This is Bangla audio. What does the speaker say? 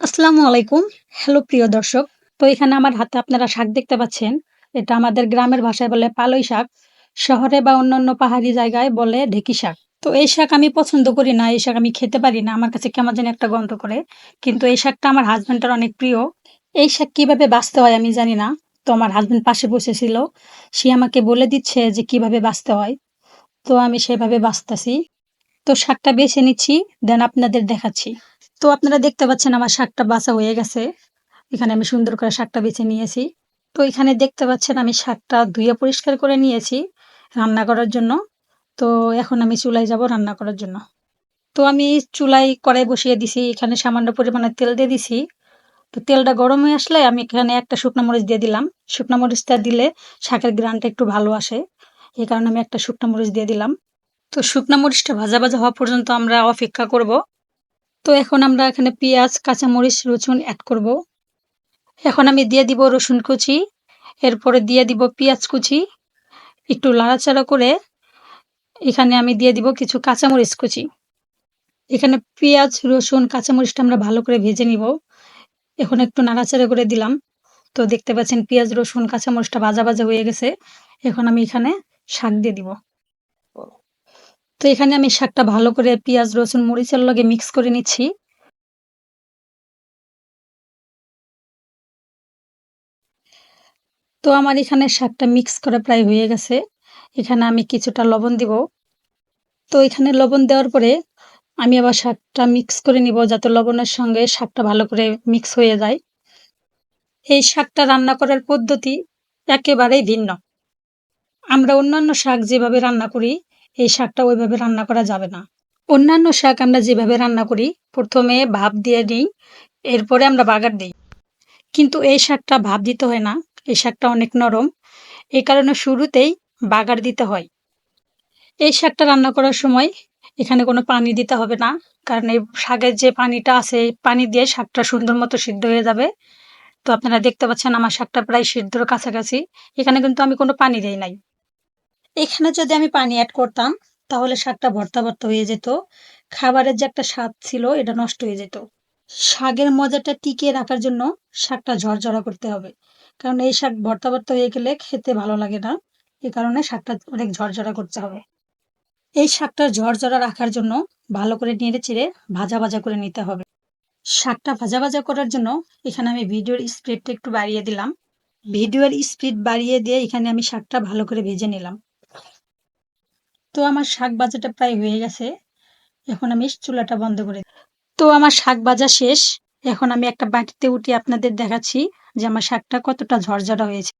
আসসালামু আলাইকুম। হ্যালো প্রিয় দর্শক। তো এখানে আমার হাতে আপনারা শাক দেখতে পাচ্ছেন। এটা আমাদের গ্রামের ভাষায় বলে পালই শাক। শহরে বা অন্যান্য পাহাড়ি জায়গায় বলে ঢেকি শাক। তো এই শাক আমি পছন্দ করি না, এই শাক আমি খেতে পারি না। আমার কাছে কেমন যেন একটা গন্ধ করে। কিন্তু এই শাকটা আমার হাজবেন্ডের অনেক প্রিয়। এই শাক কীভাবে বাঁচতে হয় আমি জানি না। তো আমার হাজবেন্ড পাশে বসেছিল। সে আমাকে বলে দিচ্ছে যে কীভাবে বাঁচতে হয়। তো আমি সেভাবে বাঁচতেছি। তো শাকটা বেছে নিচ্ছি, দেন আপনাদের দেখাচ্ছি। তো আপনারা দেখতে পাচ্ছেন আমার শাকটা বাছা হয়ে গেছে। এখানে আমি সুন্দর করে শাকটা বেছে নিয়েছি। তো এখানে দেখতে পাচ্ছেন আমি শাকটা ধুয়ে পরিষ্কার করে নিয়েছি রান্না করার জন্য। তো এখন আমি চুলায় যাব রান্না করার জন্য। তো আমি চুলায় কড়াই বসিয়ে দিছি, এখানে সামান্য পরিমাণে তেল দিয়ে দিছি। তো তেলটা গরম হয়ে আসলে আমি এখানে একটা শুকনো মরিচ দিয়ে দিলাম। শুকনো মরিচটা দিলে শাকের গ্রানটা একটু ভালো আসে। এই কারণে আমি একটা শুকনো মরিচ দিয়ে দিলাম। তো শুকনো মরিচটা ভাজা ভাজা হওয়া পর্যন্ত আমরা অপেক্ষা করব। তো এখন আমরা এখানে পেঁয়াজ, কাঁচামরিচ, রসুন অ্যাড করব। এখন আমি দিয়ে দিব রসুন কুচি, এরপরে দিয়ে দিব পেঁয়াজ কুচি। একটু লাড়াচাড়া করে এখানে আমি দিয়ে দিব কিছু কাঁচামরিচ কুচি। এখানে পেঁয়াজ, রসুন, কাঁচামরিচটা আমরা ভালো করে ভেজে নিব। এখন একটু নাড়াচাড়া করে দিলাম। তো দেখতে পাচ্ছেন পেঁয়াজ, রসুন, কাঁচামরিচটা ভাজা ভাজা হয়ে গেছে। এখন আমি এখানে শাক দিয়ে দিব। তো এখানে আমি শাকটা ভালো করে পেঁয়াজ, রসুন, মরিচের লগে মিক্স করে নিচ্ছি। তো আমার এখানে শাকটা মিক্স করা প্রায় হয়ে গেছে। এখানে আমি কিছুটা লবণ দিব। তো এখানে লবণ দেওয়ার পরে আমি আবার শাকটা মিক্স করে নিব যাতে লবণের সঙ্গে শাকটা ভালো করে মিক্স হয়ে যায়। এই শাকটা রান্না করার পদ্ধতি একেবারেই ভিন্ন। আমরা অন্যান্য শাক যেভাবে রান্না করি এই শাকটা ওইভাবে রান্না করা যাবে না। অন্যান্য শাক আমরা যেভাবে রান্না করি, প্রথমে ভাপ দিয়ে নিই এরপরে আমরা বাগার দিই। কিন্তু এই শাকটা ভাপ দিতে হয় না, এই শাকটা অনেক নরম। এই কারণে শুরুতেই বাগার দিতে হয়। এই শাকটা রান্না করার সময় এখানে কোনো পানি দিতে হবে না, কারণ এই শাকের যে পানিটা আছে পানি দিয়ে শাকটা সুন্দর মতো সিদ্ধ হয়ে যাবে। তো আপনারা দেখতে পাচ্ছেন আমার শাকটা প্রায় সিদ্ধর কাছাকাছি। এখানে কিন্তু আমি কোনো পানি দিই নাই। এখানে যদি আমি পানি অ্যাড করতাম, তাহলে শাকটা ভর্তা ভর্তা হয়ে যেত। খাবারের যে একটা স্বাদ ছিল, এটা নষ্ট হয়ে যেত। শাকের মজাটা টিকিয়ে রাখার জন্য শাকটা ঝরঝরা করতে হবে। কারণ এই শাক ভর্তা ভর্তা হয়ে গেলে খেতে ভালো লাগে না। এ কারণে শাকটা অনেক ঝরঝরা করতে হবে। এই শাকটা ঝরঝরা রাখার জন্য ভালো করে নেড়ে চেড়ে ভাজা ভাজা করে নিতে হবে। শাকটা ভাজা ভাজা করার জন্য এখানে আমি ভিডিওর স্পিডটা একটু বাড়িয়ে দিলাম। ভিডিওর স্পিড বাড়িয়ে দিয়ে এখানে আমি শাকটা ভালো করে ভেজে নিলাম। তো আমার শাক বাজাটা প্রায় হয়ে গেছে। এখন আমি চুলাটা বন্ধ করে তো আমার শাক বাজা শেষ। এখন আমি একটা বাটিতে উঠে আপনাদের দেখাচ্ছি যে আমার শাকটা কতটা ঝরঝরা হয়েছে।